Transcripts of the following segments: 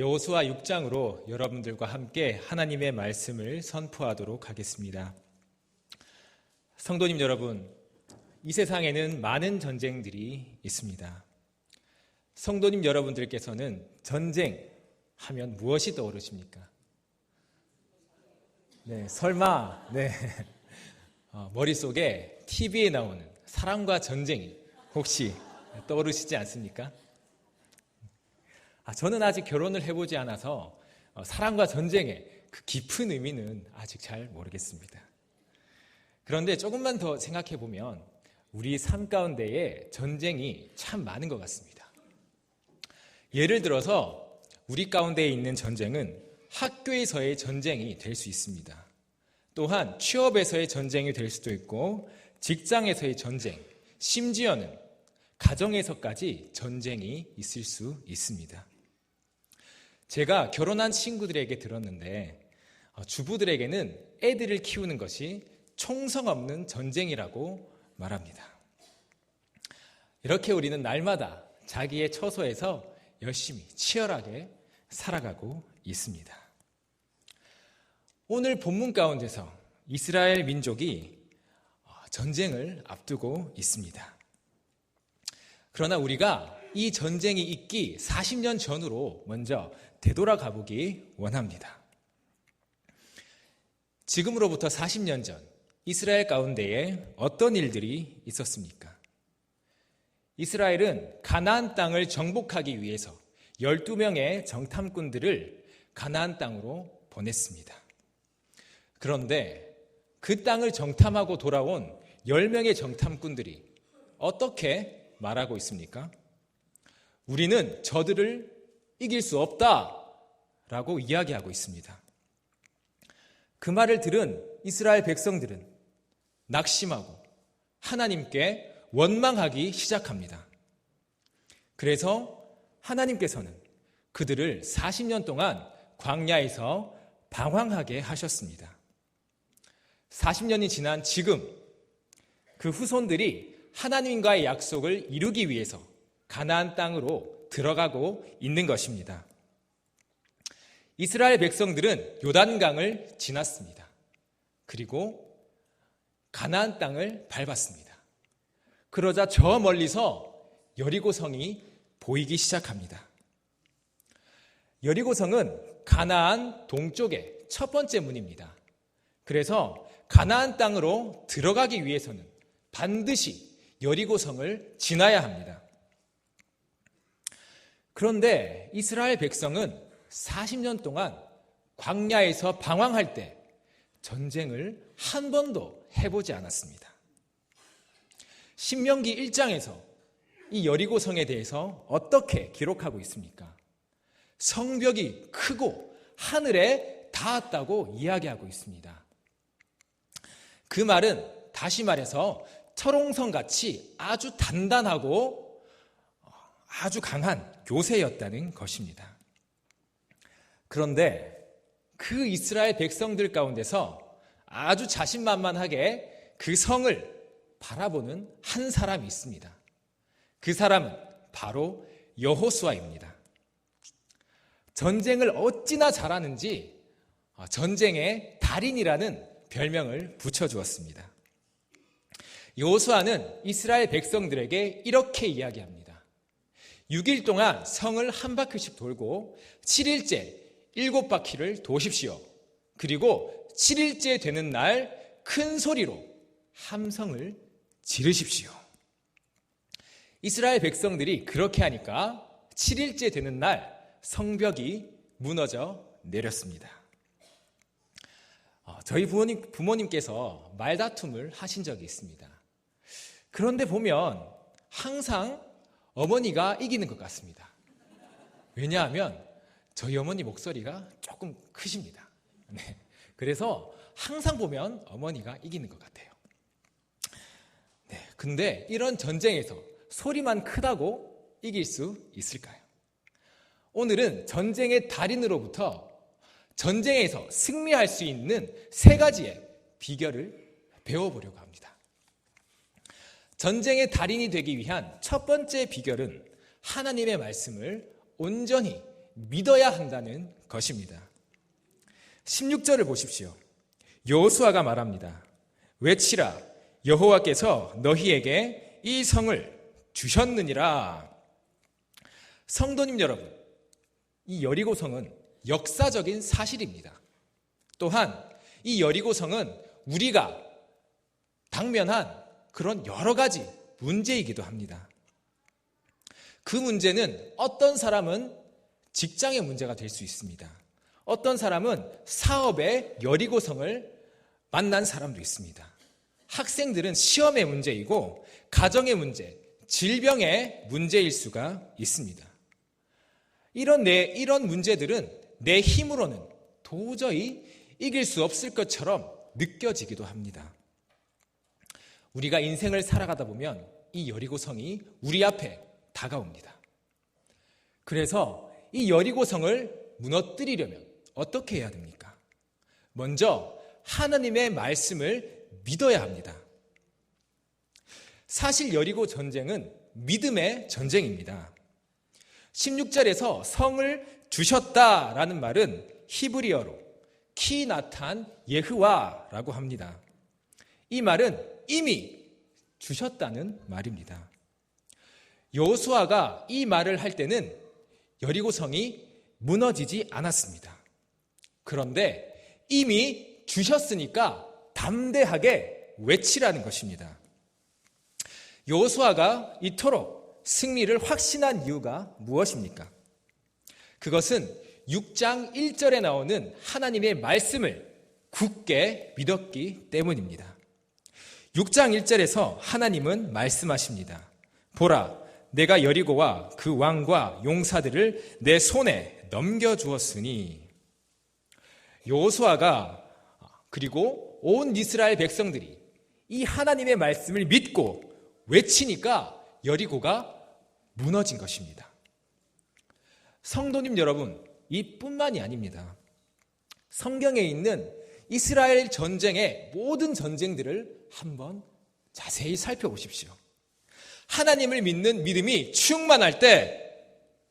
여호수아 6장으로 여러분들과 함께 하나님의 말씀을 선포하도록 하겠습니다. 성도님 여러분, 이 세상에는 많은 전쟁들이 있습니다. 성도님 여러분들께서는 전쟁 하면 무엇이 떠오르십니까? 네, 설마, 네. 어, 머릿속에 TV에 나오는 사랑과 전쟁이 혹시 떠오르시지 않습니까? 아, 저는 아직 결혼을 해보지 않아서 어, 사랑과 전쟁의 그 깊은 의미는 아직 잘 모르겠습니다. 그런데 조금만 더 생각해 보면 우리 삶 가운데에 전쟁이 참 많은 것 같습니다. 예를 들어서 우리 가운데에 있는 전쟁은 학교에서의 전쟁이 될 수 있습니다. 또한 취업에서의 전쟁이 될 수도 있고 직장에서의 전쟁, 심지어는 가정에서까지 전쟁이 있을 수 있습니다. 제가 결혼한 친구들에게 들었는데 어, 주부들에게는 애들을 키우는 것이 총성 없는 전쟁이라고 말합니다. 이렇게 우리는 날마다 자기의 처소에서 열심히 치열하게 살아가고 있습니다. 오늘 본문 가운데서 이스라엘 민족이 어, 전쟁을 앞두고 있습니다. 그러나 우리가 이 전쟁이 있기 40년 전으로 먼저 되돌아가 보기 원합니다. 지금으로부터 40년 전 이스라엘 가운데에 어떤 일들이 있었습니까? 이스라엘은 가나안 땅을 정복하기 위해서 12명의 정탐꾼들을 가나안 땅으로 보냈습니다. 그런데 그 땅을 정탐하고 돌아온 10명의 정탐꾼들이 어떻게 말하고 있습니까? 우리는 저들을 이길 수 없다 라고 이야기하고 있습니다. 그 말을 들은 이스라엘 백성들은 낙심하고 하나님께 원망하기 시작합니다. 그래서 하나님께서는 그들을 40년 동안 광야에서 방황하게 하셨습니다. 40년이 지난 지금 그 후손들이 하나님과의 약속을 이루기 위해서 가나안 땅으로 들어가고 있는 것입니다. 이스라엘 백성들은 요단강을 지났습니다. 그리고 가나안 땅을 밟았습니다. 그러자 저 멀리서 여리고성이 보이기 시작합니다. 여리고성은 가나안 동쪽의 첫 번째 문입니다. 그래서 가나안 땅으로 들어가기 위해서는 반드시 여리고성을 지나야 합니다. 그런데 이스라엘 백성은 40년 동안 광야에서 방황할 때 전쟁을 한 번도 해보지 않았습니다. 신명기 1장에서 이 여리고 성에 대해서 어떻게 기록하고 있습니까? 성벽이 크고 하늘에 닿았다고 이야기하고 있습니다. 그 말은 다시 말해서 철옹성 같이 아주 단단하고 아주 강한 교세였다는 것입니다. 그런데 그 이스라엘 백성들 가운데서 아주 자신만만하게 그 성을 바라보는 한 사람이 있습니다. 그 사람은 바로 여호수아입니다. 전쟁을 어찌나 잘하는지 전쟁의 달인이라는 별명을 붙여주었습니다. 여호수아는 이스라엘 백성들에게 이렇게 이야기합니다. 6일 동안 성을 한 바퀴씩 돌고 7일째 7바퀴를 도십시오. 그리고 7일째 되는 날 큰 소리로 함성을 지르십시오. 이스라엘 백성들이 그렇게 하니까 7일째 되는 날 성벽이 무너져 내렸습니다. 어, 저희 부모님, 부모님께서 말다툼을 하신 적이 있습니다. 그런데 보면 항상 어머니가 이기는 것 같습니다. 왜냐하면 저희 어머니 목소리가 조금 크십니다. 네. 그래서 항상 보면 어머니가 이기는 것 같아요. 네. 근데 이런 전쟁에서 소리만 크다고 이길 수 있을까요? 오늘은 전쟁의 달인으로부터 전쟁에서 승리할 수 있는 세 가지의 비결을 배워보려고 합니다. 전쟁의 달인이 되기 위한 첫 번째 비결은 하나님의 말씀을 온전히 믿어야 한다는 것입니다. 16절을 보십시오. 여호수아가 말합니다. 외치라 여호와께서 너희에게 이 성을 주셨느니라. 성도님 여러분, 이 여리고 성은 역사적인 사실입니다. 또한 이 여리고 성은 우리가 당면한 그런 여러 가지 문제이기도 합니다. 그 문제는 어떤 사람은 직장의 문제가 될 수 있습니다. 어떤 사람은 사업의 여리고성을 만난 사람도 있습니다. 학생들은 시험의 문제이고 가정의 문제, 질병의 문제일 수가 있습니다. 이런 내 이런 문제들은 내 힘으로는 도저히 이길 수 없을 것처럼 느껴지기도 합니다. 우리가 인생을 살아가다 보면 이 여리고성이 우리 앞에 다가옵니다. 그래서 이 여리고성을 무너뜨리려면 어떻게 해야 됩니까? 먼저 하나님의 말씀을 믿어야 합니다. 사실 여리고 전쟁은 믿음의 전쟁입니다. 16절에서 성을 주셨다라는 말은 히브리어로 키나탄 예흐와라고 합니다. 이 말은 이미 주셨다는 말입니다. 여호수아가 이 말을 할 때는 여리고 성이 무너지지 않았습니다. 그런데 이미 주셨으니까 담대하게 외치라는 것입니다. 여호수아가 이토록 승리를 확신한 이유가 무엇입니까? 그것은 6장 1절에 나오는 하나님의 말씀을 굳게 믿었기 때문입니다. 6장 1절에서 하나님은 말씀하십니다. 보라, 내가 여리고와 그 왕과 용사들을 내 손에 넘겨 주었으니 여호수아가 그리고 온 이스라엘 백성들이 이 하나님의 말씀을 믿고 외치니까 여리고가 무너진 것입니다. 성도님 여러분, 이뿐만이 아닙니다. 성경에 있는 이스라엘 전쟁의 모든 전쟁들을 한번 자세히 살펴보십시오. 하나님을 믿는 믿음이 충만할 때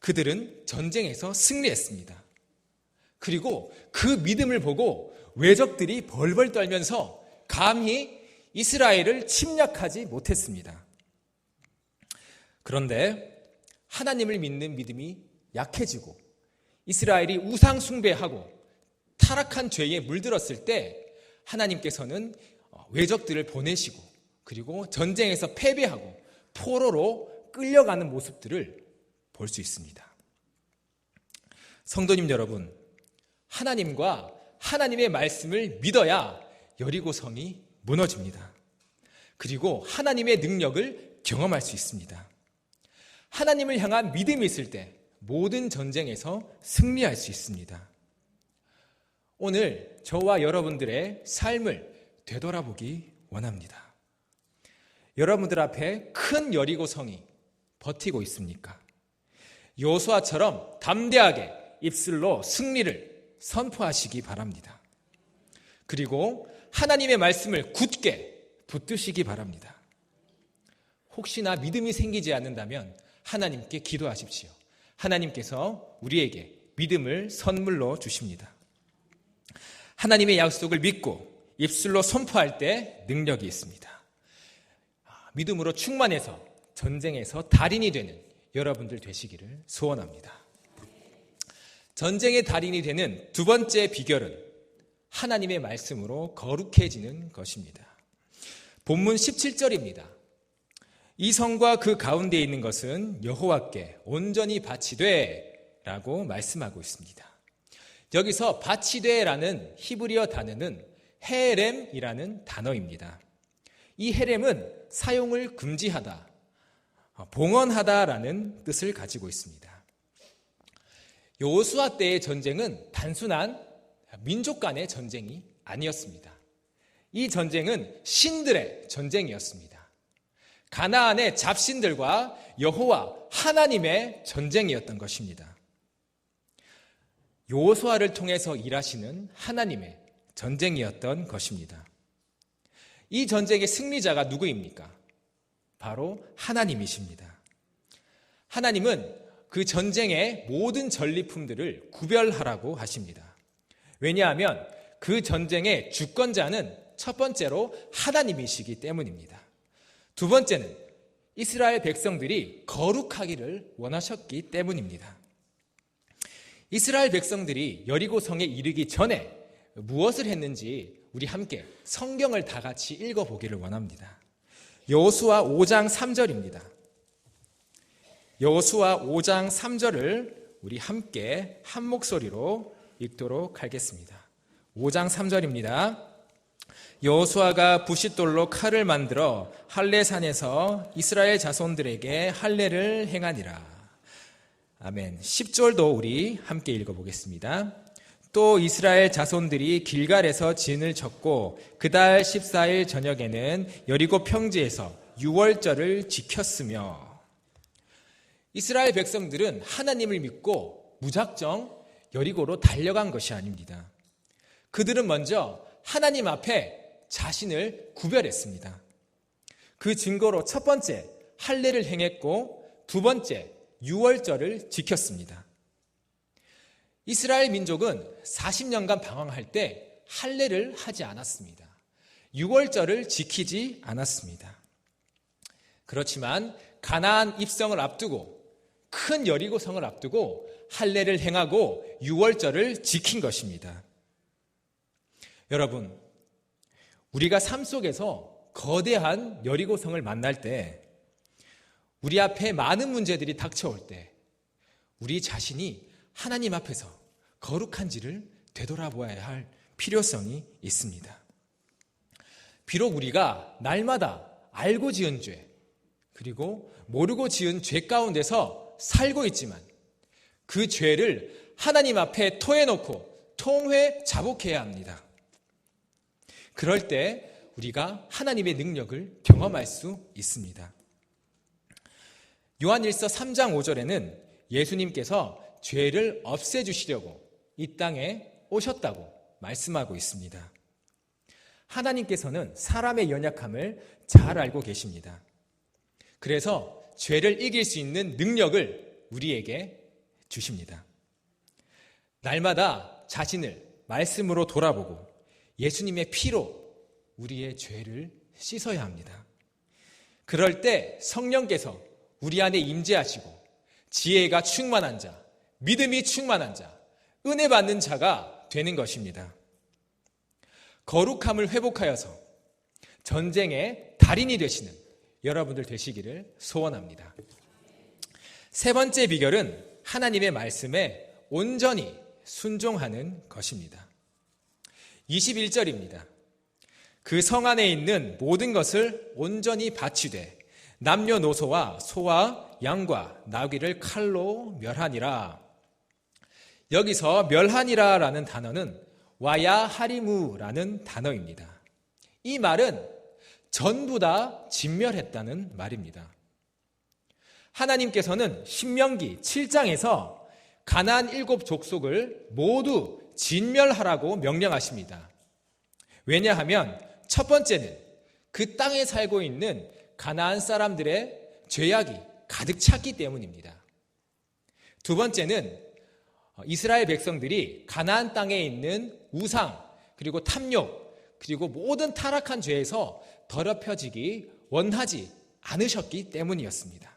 그들은 전쟁에서 승리했습니다. 그리고 그 믿음을 보고 외적들이 벌벌 떨면서 감히 이스라엘을 침략하지 못했습니다. 그런데 하나님을 믿는 믿음이 약해지고 이스라엘이 우상숭배하고 타락한 죄에 물들었을 때 하나님께서는 외적들을 보내시고 그리고 전쟁에서 패배하고 포로로 끌려가는 모습들을 볼 수 있습니다. 성도님 여러분, 하나님과 하나님의 말씀을 믿어야 여리고성이 무너집니다. 그리고 하나님의 능력을 경험할 수 있습니다. 하나님을 향한 믿음이 있을 때 모든 전쟁에서 승리할 수 있습니다. 오늘 저와 여러분들의 삶을 되돌아보기 원합니다. 여러분들 앞에 큰 여리고 성이 버티고 있습니까? 요수아처럼 담대하게 입술로 승리를 선포하시기 바랍니다. 그리고 하나님의 말씀을 굳게 붙드시기 바랍니다. 혹시나 믿음이 생기지 않는다면 하나님께 기도하십시오. 하나님께서 우리에게 믿음을 선물로 주십니다. 하나님의 약속을 믿고 입술로 선포할 때 능력이 있습니다. 믿음으로 충만해서 전쟁에서 달인이 되는 여러분들 되시기를 소원합니다. 전쟁의 달인이 되는 두 번째 비결은 하나님의 말씀으로 거룩해지는 것입니다. 본문 17절입니다. 이 성과 그 가운데 있는 것은 여호와께 온전히 바치되 라고 말씀하고 있습니다. 여기서 바치되라는 히브리어 단어는 헤렘이라는 단어입니다. 이 헤렘은 사용을 금지하다, 봉헌하다라는 뜻을 가지고 있습니다. 여호수아 때의 전쟁은 단순한 민족 간의 전쟁이 아니었습니다. 이 전쟁은 신들의 전쟁이었습니다. 가나안의 잡신들과 여호와 하나님의 전쟁이었던 것입니다. 여호수아를 통해서 일하시는 하나님의 전쟁이었던 것입니다. 이 전쟁의 승리자가 누구입니까? 바로 하나님이십니다. 하나님은 그 전쟁의 모든 전리품들을 구별하라고 하십니다. 왜냐하면 그 전쟁의 주권자는 첫 번째로 하나님이시기 때문입니다. 두 번째는 이스라엘 백성들이 거룩하기를 원하셨기 때문입니다. 이스라엘 백성들이 여리고 성에 이르기 전에 무엇을 했는지 우리 함께 성경을 다 같이 읽어 보기를 원합니다. 여호수아 5장 3절입니다. 여호수아 5장 3절을 우리 함께 한 목소리로 읽도록 하겠습니다. 5장 3절입니다. 여호수아가 부싯돌로 칼을 만들어 할례산에서 이스라엘 자손들에게 할례를 행하니라. 아멘. 10절도 우리 함께 읽어보겠습니다. 또 이스라엘 자손들이 길갈에서 진을 쳤고 그달 14일 저녁에는 여리고 평지에서 6월절을 지켰으며 이스라엘 백성들은 하나님을 믿고 무작정 여리고로 달려간 것이 아닙니다. 그들은 먼저 하나님 앞에 자신을 구별했습니다. 그 증거로 첫 번째 할례를 행했고 두 번째 6월절을 지켰습니다. 이스라엘 민족은 40년간 방황할 때 할례를 하지 않았습니다. 6월절을 지키지 않았습니다. 그렇지만 가나안 입성을 앞두고 큰 여리고성을 앞두고 할례를 행하고 6월절을 지킨 것입니다. 여러분, 우리가 삶 속에서 거대한 여리고성을 만날 때 우리 앞에 많은 문제들이 닥쳐올 때 우리 자신이 하나님 앞에서 거룩한지를 되돌아보아야 할 필요성이 있습니다. 비록 우리가 날마다 알고 지은 죄, 그리고 모르고 지은 죄 가운데서 살고 있지만 그 죄를 하나님 앞에 토해놓고 통회 자복해야 합니다. 그럴 때 우리가 하나님의 능력을 경험할 수 있습니다. 요한일서 3장 5절에는 예수님께서 죄를 없애주시려고 이 땅에 오셨다고 말씀하고 있습니다. 하나님께서는 사람의 연약함을 잘 알고 계십니다. 그래서 죄를 이길 수 있는 능력을 우리에게 주십니다. 날마다 자신을 말씀으로 돌아보고 예수님의 피로 우리의 죄를 씻어야 합니다. 그럴 때 성령께서 우리 안에 임재하시고 지혜가 충만한 자, 믿음이 충만한 자, 은혜 받는 자가 되는 것입니다. 거룩함을 회복하여서 전쟁의 달인이 되시는 여러분들 되시기를 소원합니다. 세 번째 비결은 하나님의 말씀에 온전히 순종하는 것입니다. 21절입니다. 그 성 안에 있는 모든 것을 온전히 바치되 남녀노소와 소와 양과 나귀를 칼로 멸하니라. 여기서 멸하니라라는 단어는 와야 하리무라는 단어입니다. 이 말은 전부 다 진멸했다는 말입니다. 하나님께서는 신명기 7장에서 가나안 일곱 족속을 모두 진멸하라고 명령하십니다. 왜냐하면 첫 번째는 그 땅에 살고 있는 가나안 사람들의 죄악이 가득 찼기 때문입니다. 두 번째는 이스라엘 백성들이 가나안 땅에 있는 우상 그리고 탐욕 그리고 모든 타락한 죄에서 더럽혀지기 원하지 않으셨기 때문이었습니다.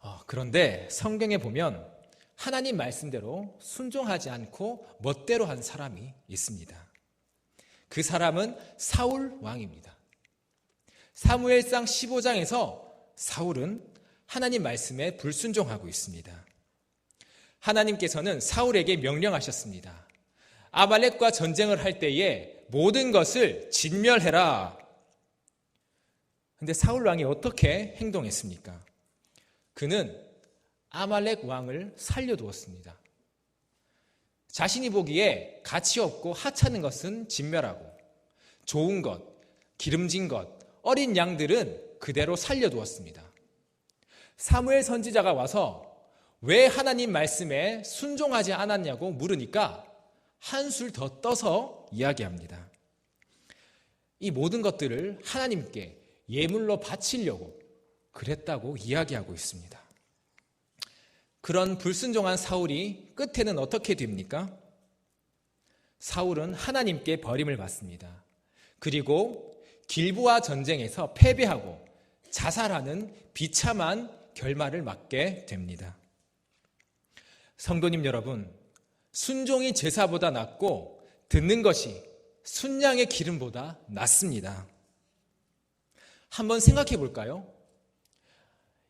어, 그런데 성경에 보면 하나님 말씀대로 순종하지 않고 멋대로 한 사람이 있습니다. 그 사람은 사울 왕입니다. 사무엘상 15장에서 사울은 하나님 말씀에 불순종하고 있습니다. 하나님께서는 사울에게 명령하셨습니다. 아말렉과 전쟁을 할 때에 모든 것을 진멸해라. 근데 사울 왕이 어떻게 행동했습니까? 그는 아말렉 왕을 살려두었습니다. 자신이 보기에 가치 없고 하찮은 것은 진멸하고 좋은 것, 기름진 것, 어린 양들은 그대로 살려두었습니다. 사무엘 선지자가 와서 왜 하나님 말씀에 순종하지 않았냐고 물으니까 한술 더 떠서 이야기합니다. 이 모든 것들을 하나님께 예물로 바치려고 그랬다고 이야기하고 있습니다. 그런 불순종한 사울이 끝에는 어떻게 됩니까? 사울은 하나님께 버림을 받습니다. 그리고 길부와 전쟁에서 패배하고 자살하는 비참한 결말을 맞게 됩니다. 성도님 여러분, 순종이 제사보다 낫고 듣는 것이 순양의 기름보다 낫습니다. 한번 생각해 볼까요?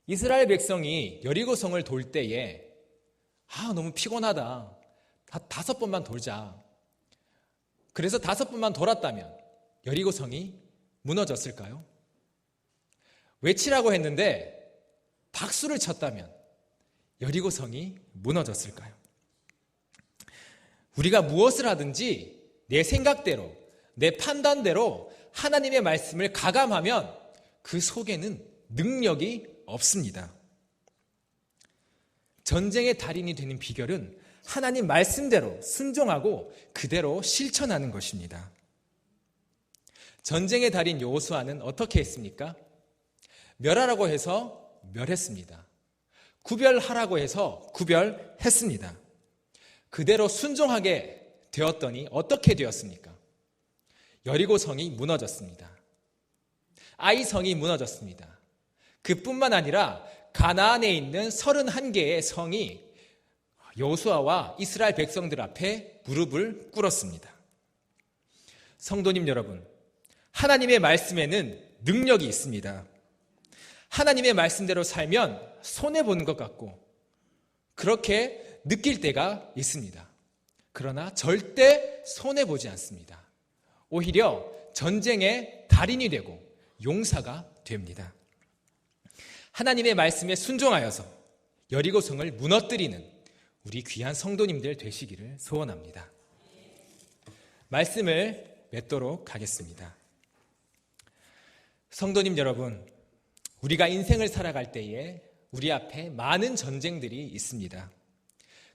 이스라엘 백성이 여리고성을 돌 때에 아 너무 피곤하다. 다, 다섯 번만 돌자. 그래서 다섯 번만 돌았다면 여리고성이 무너졌을까요? 외치라고 했는데 박수를 쳤다면 여리고성이 무너졌을까요? 우리가 무엇을 하든지 내 생각대로, 내 판단대로 하나님의 말씀을 가감하면 그 속에는 능력이 없습니다. 전쟁의 달인이 되는 비결은 하나님 말씀대로 순종하고 그대로 실천하는 것입니다. 전쟁의 달인 요호수아는 어떻게 했습니까? 멸하라고 해서 멸했습니다. 구별하라고 해서 구별했습니다. 그대로 순종하게 되었더니 어떻게 되었습니까? 여리고 성이 무너졌습니다. 아이 성이 무너졌습니다. 그뿐만 아니라 가나안에 있는 31개의 성이 여호수아와 이스라엘 백성들 앞에 무릎을 꿇었습니다. 성도님 여러분, 하나님의 말씀에는 능력이 있습니다. 하나님의 말씀대로 살면 손해 보는 것 같고 그렇게 느낄 때가 있습니다. 그러나 절대 손해 보지 않습니다. 오히려 전쟁의 달인이 되고 용사가 됩니다. 하나님의 말씀에 순종하여서 여리고성을 무너뜨리는 우리 귀한 성도님들 되시기를 소원합니다. 말씀을 맺도록 하겠습니다. 성도님 여러분, 우리가 인생을 살아갈 때에 우리 앞에 많은 전쟁들이 있습니다.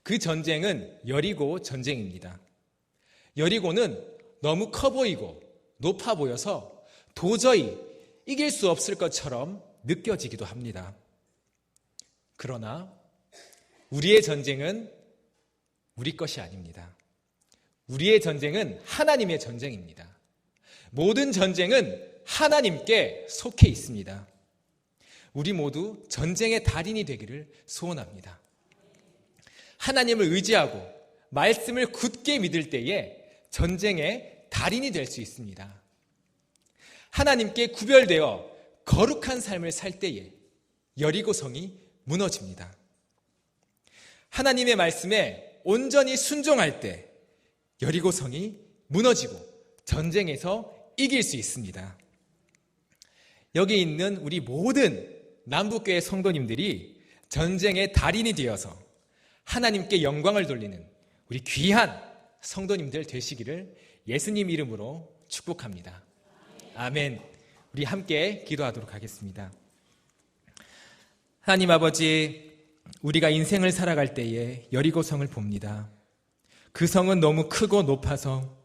그 전쟁은 여리고 전쟁입니다. 여리고는 너무 커 보이고 높아 보여서 도저히 이길 수 없을 것처럼 느껴지기도 합니다. 그러나 우리의 전쟁은 우리 것이 아닙니다. 우리의 전쟁은 하나님의 전쟁입니다. 모든 전쟁은 하나님께 속해 있습니다. 우리 모두 전쟁의 달인이 되기를 소원합니다. 하나님을 의지하고 말씀을 굳게 믿을 때에 전쟁의 달인이 될 수 있습니다. 하나님께 구별되어 거룩한 삶을 살 때에 여리고성이 무너집니다. 하나님의 말씀에 온전히 순종할 때 여리고성이 무너지고 전쟁에서 이길 수 있습니다. 여기 있는 우리 모든 남북교회 성도님들이 전쟁의 달인이 되어서 하나님께 영광을 돌리는 우리 귀한 성도님들 되시기를 예수님 이름으로 축복합니다. 아멘. 우리 함께 기도하도록 하겠습니다. 하나님 아버지, 우리가 인생을 살아갈 때에 여리고성을 봅니다. 그 성은 너무 크고 높아서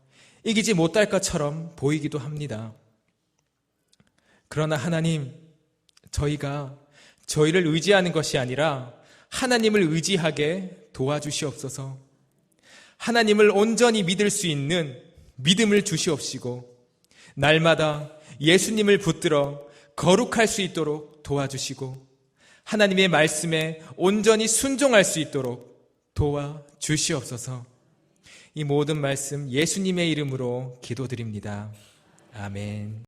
이기지 못할 것처럼 보이기도 합니다. 그러나 하나님, 저희가 저희를 의지하는 것이 아니라 하나님을 의지하게 도와주시옵소서. 하나님을 온전히 믿을 수 있는 믿음을 주시옵시고, 날마다 예수님을 붙들어 거룩할 수 있도록 도와주시고, 하나님의 말씀에 온전히 순종할 수 있도록 도와주시옵소서. 이 모든 말씀 예수님의 이름으로 기도드립니다. 아멘.